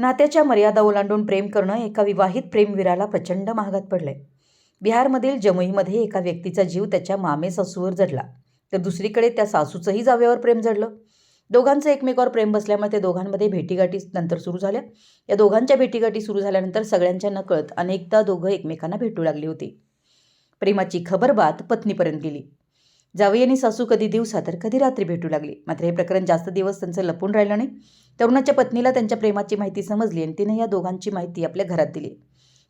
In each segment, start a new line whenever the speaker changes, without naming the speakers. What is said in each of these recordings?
नात्याच्या मर्यादा ओलांडून प्रेम करणं एका विवाहित प्रेमवीराला प्रचंड महागात पडलंय. बिहारमधील जमुईमध्ये एका व्यक्तीचा जीव त्याच्या मामे सासूवर जडला. तर दुसरीकडे त्या सासूचंही जाव्यावर प्रेम जडलं. दोघांचं एकमेकावर प्रेम बसल्यामुळे ते दोघांमध्ये भेटीगाठी नंतर सुरू झाल्या. या दोघांच्या भेटीगाठी सुरू झाल्यानंतर सगळ्यांच्या नकळत अनेकदा दोघं एकमेकांना भेटू लागली होती. प्रेमाची खबरबात पत्नीपर्यंत गेली. जावई आणि सासू कधी दिवसा तर कधी रात्री भेटू लागली. मात्र हे प्रकरण जास्त दिवस त्यांचं लपून राहिलं नाही. तरुणाच्या पत्नीला त्यांच्या प्रेमाची माहिती समजली आणि तिने या दोघांची माहिती आपल्या घरात दिली.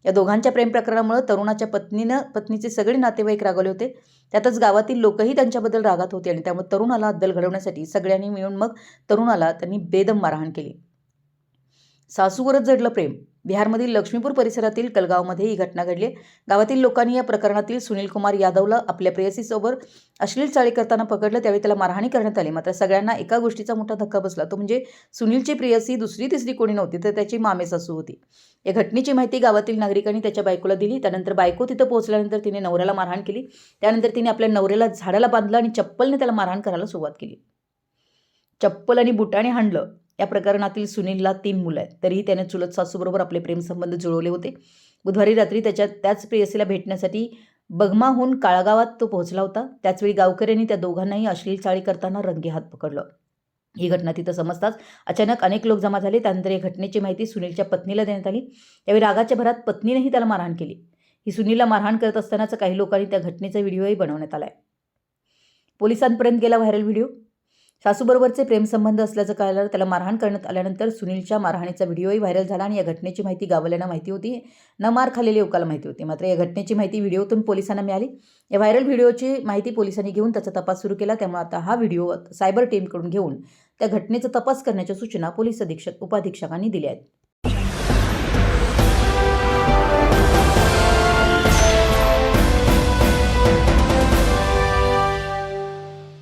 या दोघांच्या प्रेम प्रकरणामुळे तरुणाच्या पत्नीनं पत्नीचे सगळे नातेवाईक रागवले होते. त्यातच गावातील लोकही त्यांच्याबद्दल रागात होते आणि त्यामुळे तरुणाला अद्दल घडवण्यासाठी सगळ्यांनी मिळून मग तरुणाला त्यांनी बेदम मारहाण केली. सासूवरच जडलं प्रेम. बिहारमधील लक्ष्मीपूर परिसरातील कलगावमध्ये ही घटना घडली गावातील लोकांनी या प्रकरणातील सुनील कुमार यादवला आपल्या प्रेयसीसोबत अश्लील चाळी करताना पकडलं. त्यावेळी त्याला मारहाणी करण्यात आली. मात्र सगळ्यांना एका गोष्टीचा मोठा धक्का बसला. तो म्हणजे सुनीलची प्रेयसी दुसरी तिसरी कोणी नव्हती तर त्याची मामे सासू होती. या घटनेची माहिती गावातील नागरिकांनी त्याच्या बायकोला दिली. त्यानंतर बायको तिथं पोहोचल्यानंतर तिने नवऱ्याला मारहाण केली. त्यानंतर तिने आपल्या नवऱ्याला झाडाला बांधलं आणि चप्पलने त्याला मारहाण करायला सुरुवात केली. चप्पल आणि बुटाने हाणलं. या प्रकरणातील सुनीलला तीन मुलं आहेत. तरीही त्याने चुलत सासूबरोबर आपले प्रेमसंबंध जुळवले होते. बुधवारी रात्री त्याच्या त्याच प्रेयसीला भेटण्यासाठी बगमाहून काळगावात तो पोहोचला होता. त्याचवेळी गावकऱ्यांनी त्या दोघांनाही अश्लील चाळी करताना रंगे हात पकडलं. ही घटना तिथं समजताच अचानक अनेक लोक जमा झाले. त्यानंतर या घटनेची माहिती सुनीलच्या पत्नीला देण्यात आली. त्यावेळी रागाच्या भरात पत्नीनेही त्याला मारहाण केली. ही सुनीलला मारहाण करत असतानाच काही लोकांनी त्या घटनेचा व्हिडिओही बनवण्यात आलाय. पोलिसांपर्यंत गेला व्हायरल व्हिडिओ. सासूबरोबरचे प्रेमसंबंध असल्याचं कळल्यावर त्याला मारहाण करण्यात आल्यानंतर सुनीलच्या मारहाणीचा व्हिडिओही व्हायरल झाला आणि या घटनेची माहिती गावल्यांना माहिती होती. न मार खालेली युवकाला माहिती होती. मात्र या घटनेची माहिती व्हिडिओतून पोलिसांना मिळाली. या व्हायरल व्हिडिओची माहिती पोलिसांनी घेऊन त्याचा तपास सुरू केला. त्यामुळे आता हा व्हिडिओ सायबर टीमकडून घेऊन त्या घटनेचा तपास करण्याच्या सूचना पोलीस अधीक्षक उपाधीक्षकांनी दिल्या आहेत.